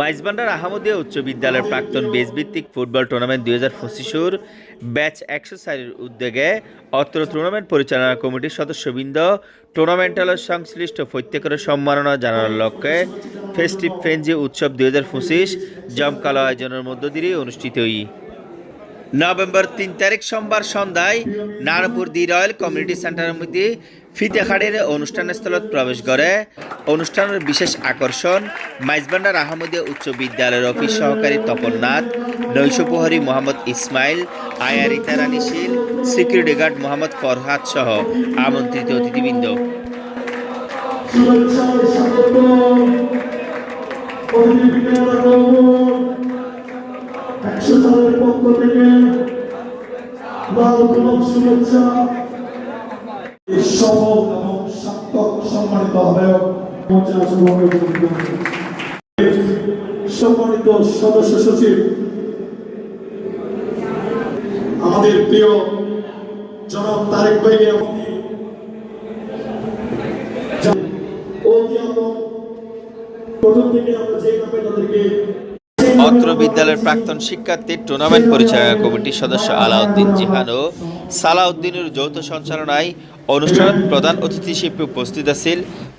মাইজবান্ডার আহমদিয়া উচ্চ বিদ্যালয়ের প্রাক্তন বেস ভিত্তিক ফুটবল টুর্নামেন্ট দুই হাজার পঁচিশের ব্যাচ একশো চারের উদ্যোগে অত্র টুর্নামেন্ট পরিচালনা কমিটির সদস্যবৃন্দ, টুর্নামেন্টালের সংশ্লিষ্ট প্রত্যেকের সম্মাননা জানানোর লক্ষ্যে ফেস্টিভ ফেঞ্জি উৎসব দুই হাজার পঁচিশ জমকালো আয়োজনের মধ্য দিয়ে অনুষ্ঠিত হই। নভেম্বর তিন তারিখ সোমবার সন্ধ্যায় নারপুর দি রয়্যাল কমিউনিটি সেন্টারের মধ্যে ফিতেখাড়ের অনুষ্ঠানস্থলত প্রবেশ করে। অনুষ্ঠানের বিশেষ আকর্ষণ মাইজবান্ডার আহমদিয়া উচ্চ বিদ্যালয়ের অফিস সহকারী তপন নাথ নৈশপ্রহরী মোহাম্মদ ইসমাইল আয়ার ইতারানি সিকিউরিটি গার্ড মোহাম্মদ ফরহাদ সহ আমন্ত্রিত অতিথিবৃন্দ। পক্ষ থেকে শুভেচ্ছা। সম্মানিত সদস্য সচিব, আমাদের প্রিয় তারেক অত্র বিদ্যালয়ের প্রাক্তন শিক্ষার্থীর টুর্নামেন্ট পরিচালনা কমিটির সদস্য আলাউদ্দিন জিহান ও সালাউদ্দিনের যৌথ সঞ্চালনায় অনুষ্ঠানত প্রধান অতিথি হিসেবে উপস্থিত আছিল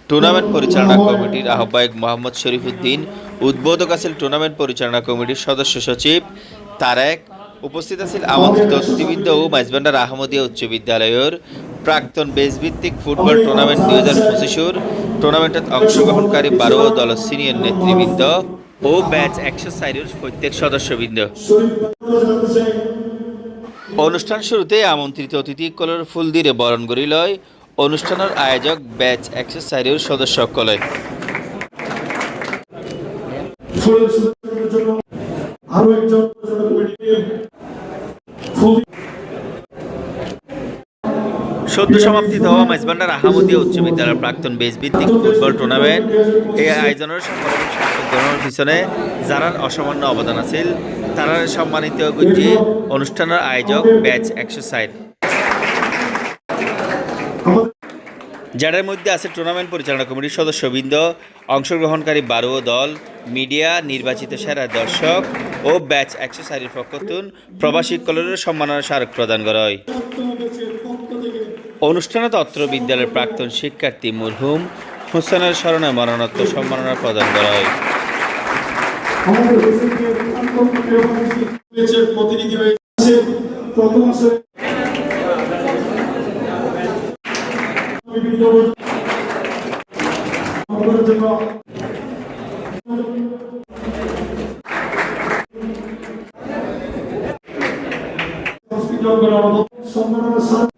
টুর্নামেন্ট পরিচালনা কমিটির আহ্বায়ক মোহাম্মদ শরীফুদ্দিন, উদ্বোধক আছিল টুর্নামেন্ট পরিচালনা কমিটির সদস্য সচিব তারেক, উপস্থিত আছিল আমন্ত্রিত অতিথিবৃন্দ ও মাইজবান্ডার আহমদিয়া উচ্চ বিদ্যালয়ের প্রাক্তন বেসভিত্তিক ফুটবল টুর্নামেন্ট দুই হাজার পঁচিশের টুর্নামেন্টত অংশগ্রহণকারী বারো দলের সিনিয়র নেতৃবৃন্দ ও ব্যাচ একশো সাইরের প্রত্যেক সদস্যবৃন্দ। অনুষ্ঠান শুরুতে আমন্ত্রিত অতিথি কলর ফুল দিয়ে বরণ করি লয় অনুষ্ঠানের আয়োজক ব্যাচ একশো সাইরের সদস্য কলে আরও একজন সদ্য সমাপ্তিত হওয়া মাইজবান্ডার আহমদিয়া উচ্চ বিদ্যালয়ের প্রাক্তন বেস ভিত্তিক ফুটবল টুর্নামেন্ট এই আয়োজনের পিছনে যারা অসামান্য অবদান আছিল তারা সম্মানিত গুঞ্জি অনুষ্ঠানের আয়োজক ব্যাচ একশো যাদের মধ্যে আছে টুর্নামেন্ট পরিচালনা কমিটির সদস্যবৃন্দ, অংশগ্রহণকারী বারো দল, মিডিয়া, নির্বাচিত সেরা দর্শক ও ব্যাচ একশো সারির পক্ষতুন প্রবাসী কলের সম্মাননা স্মারক প্রদান করা হয়। অনুষ্ঠানে তত্র বিদ্যালয়ের প্রাক্তন শিক্ষার্থী মরহুম হোসেনের স্মরণে মরণোত্তর সম্মাননা প্রদান করা হয়। আমাদের হোসেনকে প্রাক্তন প্রিয় হয়েছে, প্রতিনিধি হয়েছে প্রথম আসরে বিভিন্ন জন্য সম্মানের সাথে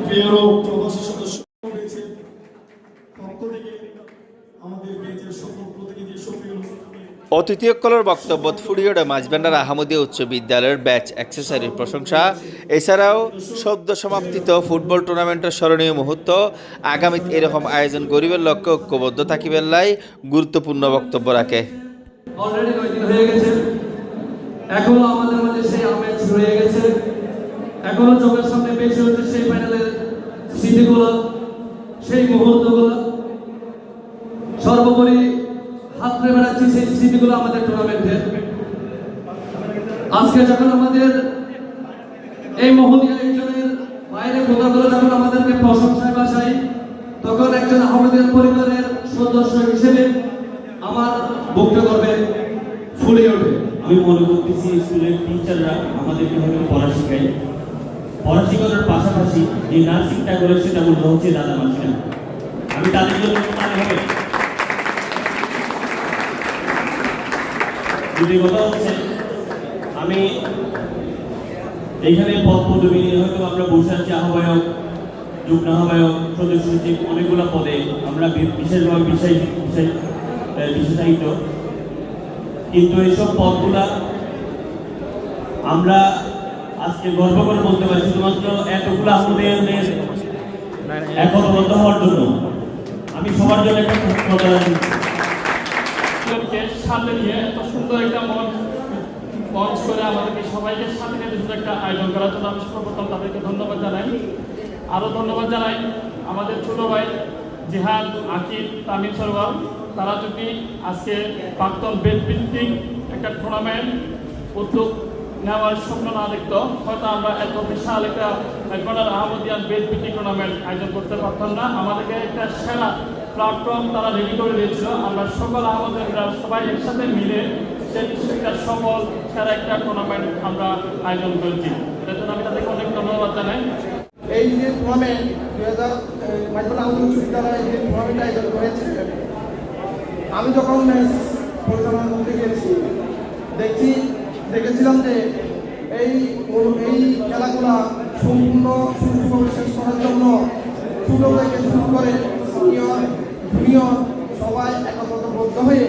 প্রিয়রও প্রবাসী আমাদের বেঞ্চের সকল প্রতিনিধি অতিথিয়কলের বক্তব্য ফুরিয়ডে মাঝবান্ডার আহমদীয় উচ্চ বিদ্যালয়ের ব্যাচ অ্যাক্সেসরির প্রশংসা এছাড়াও সদ্য সমাপ্তিত ফুটবল টুর্নামেন্টের স্মরণীয় মুহূর্ত আগামীত এরকম আয়োজন গরিবের লক্ষ্যে ঐক্যবদ্ধ থাকিবেন লাই গুরুত্বপূর্ণ বক্তব্য রাখে সর্বোপরি সেই স্মৃতিগুলো আমাদের টুর্নামেন্টের আজকে যখন আমাদের এই মহনীয় একজনের বাইরে কথাগুলো যখন আমাদেরকে প্রশংসায় বাসাই তখন একজন আমাদের পরিবারের সদস্য হিসেবে আমার বুকটা করবে ফুলে ওঠে। আমি মনে করতেছি স্কুলের টিচাররা আমাদেরকে হয়তো পড়া শেখায়। পড়া শেখানোর পাশাপাশি যে নার্সিংটা করে সেটা মনে হচ্ছে দাদা মাসিরা আমি তাদের জন্য হবে। যদি কথা হচ্ছে আমি এইখানে পদ পদবি হয়তো আমরা বসে আছি আহ্বায়ক যুগ্ম আহ্বায়ক সদস্য সচিব অনেকগুলো পদে আমরা বিশেষভাবে বিষয় বিষয় বিশেষায়িত। কিন্তু এইসব পদগুলা আমরা আজকে গর্ব করে বলতে পারি শুধুমাত্র এতগুলো আমাদের একতাবদ্ধ হওয়ার জন্য। আমি সবার জন্য একটা কথা সাথে নিয়ে এত সুন্দর একটা মঞ্চ মঞ্চ করে আমাদেরকে সবাইকে সাথে নিয়ে একটা আয়োজন করার জন্য আমি তাদেরকে ধন্যবাদ জানাই। আরও ধন্যবাদ জানাই আমাদের ছোট ভাই জিহাদ, আকিব তামিল সরওয়ার তারা যদি আজকে প্রাক্তন বেদভিত্তিক একটা টুর্নামেন্ট উদ্যোগ নেওয়ার স্বপ্ন না দেখতো, হয়তো আমরা এত বিশাল একটা একবার আহমদিয়ান বেদ ভিত্তিক টুর্নামেন্ট আয়োজন করতে পারতাম না। আমাদেরকে একটা সেরা প্ল্যাটফর্ম তারা রেডি করে দিয়েছিল। আমরা সকল আহমদিয়ানরা সবাই একসাথে মিলে সেই একটা সফল সেরা একটা টুর্নামেন্ট আমরা আয়োজন করেছি। এটার জন্য আমি তাদেরকে অনেক ধন্যবাদ জানাই। এই যে টুর্নামেন্ট দুই হাজার আহমদ উচ্চ যে টুর্নামেন্ট আয়োজন করেছে, আমি যখন ম্যাচ পরিচালনা করতে গিয়েছি, দেখছি, দেখেছিলাম যে এই এই খেলাগুলা সম্পূর্ণ সুষ্ঠুভাবে শেষ করার জন্য ছোটো থেকে শুরু করে সিনিয়র জুনিয়র সবাই একত্রবদ্ধ হয়ে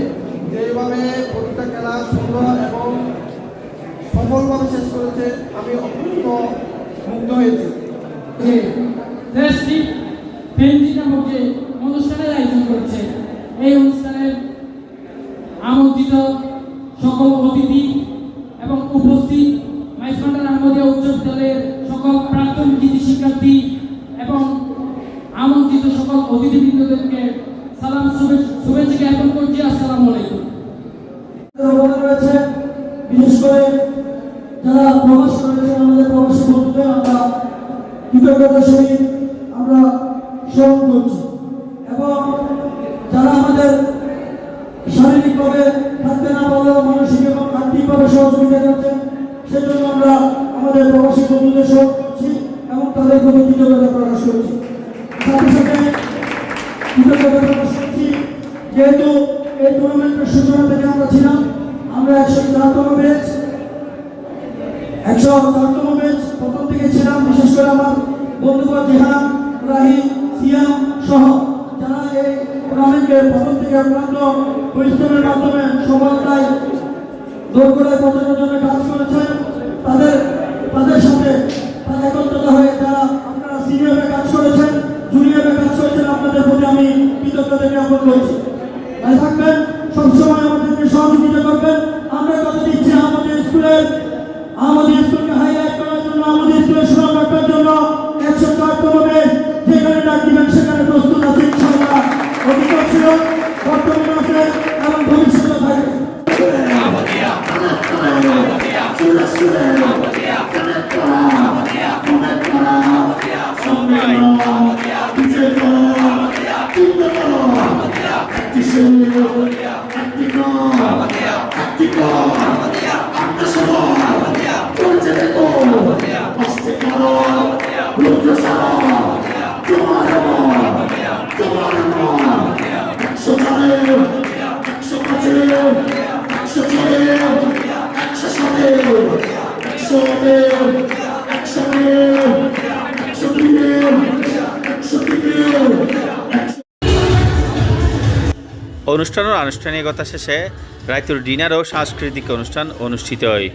যেভাবে প্রতিটা খেলা সুন্দর এবং সফলভাবে শেষ করেছে, আমি অত্যন্ত মুগ্ধ হয়েছি। যে দেশটি বেঞ্জি নামক যে অনুষ্ঠানের আয়োজন করছে, এই অনুষ্ঠানের আমন্ত্রিত সকল অতিথি এবং উপস্থিত মাইসমান্ডার আহমদিয়া উচ্চ বিদ্যালয়ের সকল প্রাক্তন কৃতি শিক্ষার্থী এবং আমন্ত্রিত সকল অতিথিবৃন্দদেরকে সালাম শুভে- শুভেচ্ছা জ্ঞাপন করছি, আসসালামু আলাইকুম। রয়েছে, বিশেষ করে যারা প্রবাস করেছেন আমাদের প্রবাসী বন্ধুদের আমরা কৃতজ্ঞতার সহিত আমরা স্মরণ করছি। এবং যারা আমাদের শারীরিকভাবে থাকতে না পারলেও মানসিক এবং আর্থিকভাবে সহযোগিতা করছেন, সেজন্য আমরা আমাদের প্রবাসী বন্ধুদের স্মরণ করছি এবং তাদের প্রতি কৃতজ্ঞতা প্রকাশ করছি। সাথে সাথে যেহেতু এই টুর্নামেন্টের সূচনা থেকে আমরা ছিলাম, আমরা একশো চারতম ম্যাচ একশো চারতম ম্যাচ প্রথম থেকে ছিলাম, বিশেষ করে আমার বন্ধুবর জিহান রাহি সিয়াম সহ যারা এই টুর্নামেন্টকে প্রথম থেকে অক্লান্ত পরিশ্রমের মাধ্যমে সফলতায় দৌড় করে পৌঁছানোর জন্য কাজ করেছেন, তাদের তাদের সাথে তাদের একত্রতা হয়ে যারা আপনারা সিনিয়রে কৃতজ্ঞতা জ্ঞাপন করছি মানে থাকবেন, সবসময় আমাদেরকে সহযোগিতা করবেন। আমরা কথা দিচ্ছি আমাদের স্কুলের আমাদের স্কুলকে Thank. অনুষ্ঠানের আনুষ্ঠানিকতা শেষে রায়তুর ডিনার ও সাংস্কৃতিক অনুষ্ঠান অনুষ্ঠিত হয়।